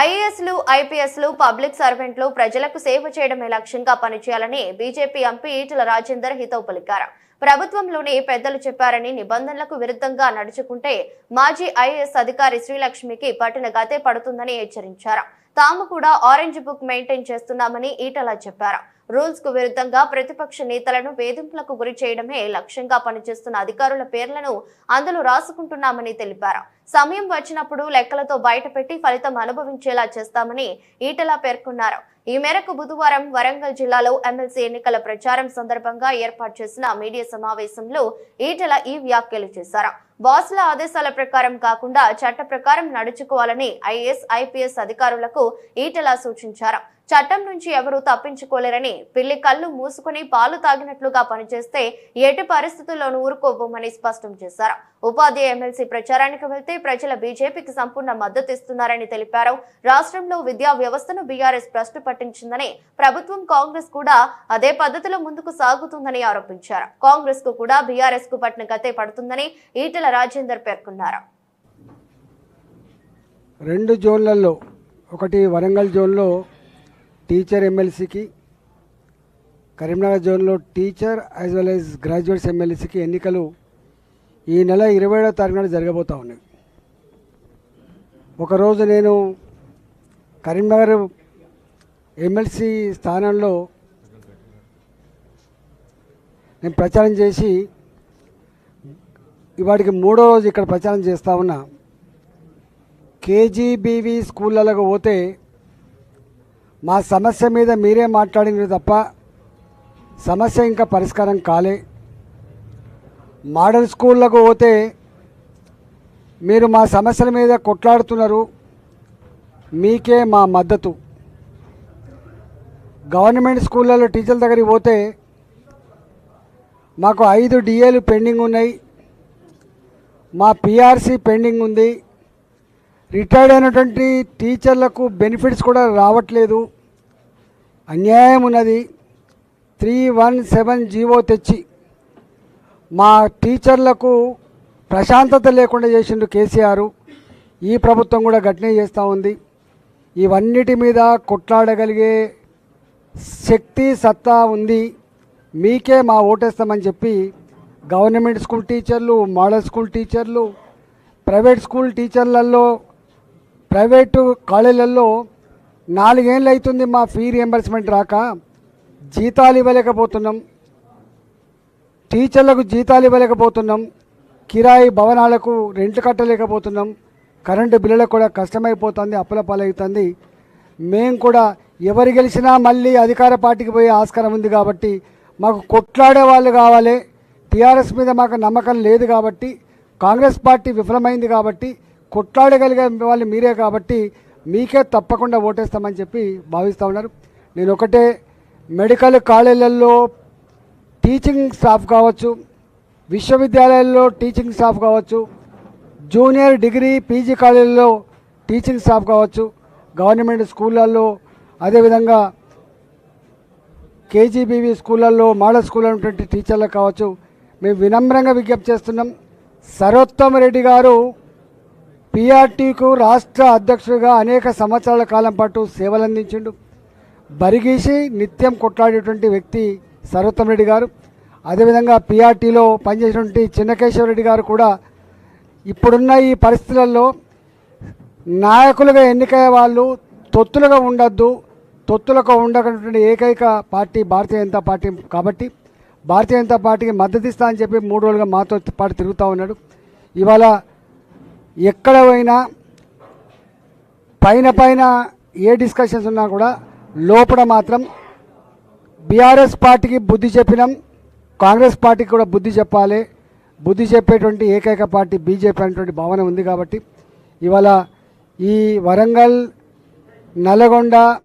ఐఏఎస్లు ఐపీఎస్లు పబ్లిక్ సర్వెంట్లు ప్రజలకు సేవ చేయడమే లక్ష్యంగా పనిచేయాలని బీజేపీ ఎంపీ ఈటల రాజేందర్ హితవు పలికారు. ప్రభుత్వంలోని పెద్దలు చెప్పారని నిబంధనలకు విరుద్ధంగా నడుచుకుంటే మాజీ ఐఏఎస్ అధికారి శ్రీలక్ష్మికి పట్టిన గతే పడుతుందని హెచ్చరించారు. తాము కూడా ఆరెంజ్ బుక్ మెయింటైన్ చేస్తున్నామని ఈటల చెప్పారు. రూల్స్కు విరుద్ధంగా ప్రతిపక్ష నేతలను వేధింపులకు గురి చేయడమే లక్ష్యంగా పనిచేస్తున్న అధికారుల పేర్లను అందులో రాసుకుంటున్నామని తెలిపారు. సమయం వచ్చినప్పుడు లెక్కలతో బయటపెట్టి ఫలితం అనుభవించేలా చేస్తామని ఈటలా పేర్కొన్నారు. ఈ మేరకు బుధవారం వరంగల్ జిల్లాలో ఎమ్మెల్సీ ఎన్నికల ప్రచారం సందర్భంగా ఏర్పాటు చేసిన మీడియా సమావేశంలో ఈటల ఈ వ్యాఖ్యలు చేశారు. బాసుల ఆదేశాల ప్రకారం కాకుండా చట్ట ప్రకారం నడుచుకోవాలని ఐఏఎస్ ఐపీఎస్ అధికారులకు ఈటల సూచించారు. చట్టం నుంచి ఎవరూ తప్పించుకోలేరని పిల్లి కళ్ళు మూసుకుని పాలు తాగినట్లుగా పనిచేస్తే ఎటు పరిస్థితుల్లోనూ ఊరుకోబోమని స్పష్టం చేశారు. ఉపాధ్యాయ ఎమ్మెల్సీ ప్రచారానికి వెళ్తే ప్రజల బీజేపీకి సంపూర్ణ మద్దతు ఇస్తున్నారని తెలిపారు. రాష్ట్రంలో విద్యా వ్యవస్థను బీఆర్ఎస్ భ్రష్టు పట్టించిందని ప్రభుత్వం కాంగ్రెస్ కూడా అదే పద్ధతిలో ముందుకు సాగుతుందని ఆరోపించారు. కాంగ్రెస్కు కూడా బీఆర్ఎస్కు పట్టిన గతే పడుతుందని ఈటల రాజేందర్ పేర్కొన్నారు. రెండు జోన్లలో ఒకటి వరంగల్ జోన్లో టీచర్ ఎమ్మెల్సీకి కరీంనగర్ జోన్లో teacher as well as graduates ఎమ్మెల్సీకి ఎన్నికలు ఈ నెల ఇరవై ఏడో తారీఖు నాడు జరగబోతా ఉన్నాయి. ఒకరోజు నేను కరీంనగర్ ఎమ్మెల్సీ స్థానంలో నేను ప్రచారం చేసి ఇవాటికి మూడో రోజు ఇక్కడ ప్రచారం చేస్తా ఉన్నా. కేజీబీవీ స్కూళ్ళకు పోతే మా సమస్య మీద మీరే మాట్లాడినవి తప్ప సమస్య ఇంకా పరిష్కారం కాలే. మోడల్ స్కూళ్ళకు పోతే మీరు మా సమస్యల మీద కొట్లాడుతున్నారు మీకే మా మద్దతు. గవర్నమెంట్ స్కూళ్ళలో టీచర్ల దగ్గరికి పోతే మాకు ఐదు డిఏలు పెండింగ్ ఉన్నాయి. మా పిఆర్సీ పెండింగ్ ఉంది. రిటైర్డ్ అయినటువంటి టీచర్లకు బెనిఫిట్స్ కూడా రావట్లేదు. అన్యాయం ఉన్నది. త్రీ వన్ సెవెన్ జీవో తెచ్చి మా టీచర్లకు ప్రశాంతత లేకుండా చేసిండు కేసీఆర్. ఈ ప్రభుత్వం కూడా గట్టినే చేస్తూ ఉంది. ఇవన్నిటి మీద కొట్లాడగలిగే శక్తి సత్తా ఉంది. మీకే మా ఓటేస్తామని చెప్పి గవర్నమెంట్ స్కూల్ టీచర్లు మోడల్ స్కూల్ టీచర్లు ప్రైవేట్ స్కూల్ టీచర్లలో ప్రైవేటు కాలేజీలలో నాలుగేళ్ళు అవుతుంది మా ఫీ రియంబర్స్మెంట్ రాక జీతాలు ఇవ్వలేకపోతున్నాం. టీచర్లకు జీతాలు ఇవ్వలేకపోతున్నాం. కిరాయి భవనాలకు రెంట్ కట్టలేకపోతున్నాం. కరెంటు బిల్లులకు కూడా కష్టమైపోతుంది అప్పుల పాలవుతుంది మేము కూడా ఎవరు గెలిచినా మళ్ళీ అధికార పార్టీకి పోయే ఆస్కారం ఉంది కాబట్టి మాకు కొట్లాడే వాళ్ళు కావాలి. టీఆర్ఎస్ మీద మాకు నమ్మకం లేదు కాబట్టి కాంగ్రెస్ పార్టీ విఫలమైంది కాబట్టి కొట్లాడగలిగే వాళ్ళు మీరే కాబట్టి మీకే తప్పకుండా ఓటేస్తామని చెప్పి భావిస్తూ ఉన్నారు. నేను ఒకటే మెడికల్ కాలేజీలలో టీచింగ్ స్టాఫ్ కావచ్చు విశ్వవిద్యాలయాల్లో టీచింగ్ స్టాఫ్ కావచ్చు జూనియర్ డిగ్రీ పీజీ కాలేజీలో టీచింగ్ స్టాఫ్ కావచ్చు గవర్నమెంట్ స్కూళ్ళల్లో అదేవిధంగా కేజీబీవి స్కూళ్ళల్లో మోడల్ స్కూల్ ఉన్నటువంటి టీచర్లకు కావచ్చు మేము వినమ్రంగా విజ్ఞప్తి చేస్తున్నాం. సరోత్తమ రెడ్డి గారు పిఆర్టీకు రాష్ట్ర అధ్యక్షుడిగా అనేక సంవత్సరాల కాలం పాటు సేవలు అందించిండు. బరిగీసి నిత్యం కొట్లాడేటువంటి వ్యక్తి సరోత్తమ రెడ్డి గారు. అదేవిధంగా పిఆర్టీలో పనిచేసినటువంటి చిన్నకేశ్వరరెడ్డి గారు కూడా ఇప్పుడున్న ఈ పరిస్థితులలో నాయకులుగా ఎన్నికయ్యే వాళ్ళు తొత్తులుగా ఉండొద్దు తొత్తులకు ఉండటువంటి ఏకైక పార్టీ భారతీయ జనతా పార్టీ కాబట్టి భారతీయ జనతా పార్టీకి మద్దతు ఇస్తా అని చెప్పి మూడు రోజులుగా మాతో పాటు తిరుగుతూ ఉన్నాడు. ఇవాళ ఎక్కడ పోయినా పైన పైన ఏ డిస్కషన్స్ ఉన్నా కూడా లోపల మాత్రం బీఆర్ఎస్ పార్టీకి బుద్ధి చెప్పినాం కాంగ్రెస్ పార్టీకి కూడా బుద్ధి చెప్పాలి. బుద్ధి చెప్పేటువంటి ఏకైక పార్టీ బీజేపీ అనేటువంటి భావన ఉంది కాబట్టి ఇవాళ ఈ వరంగల్ నల్గొండ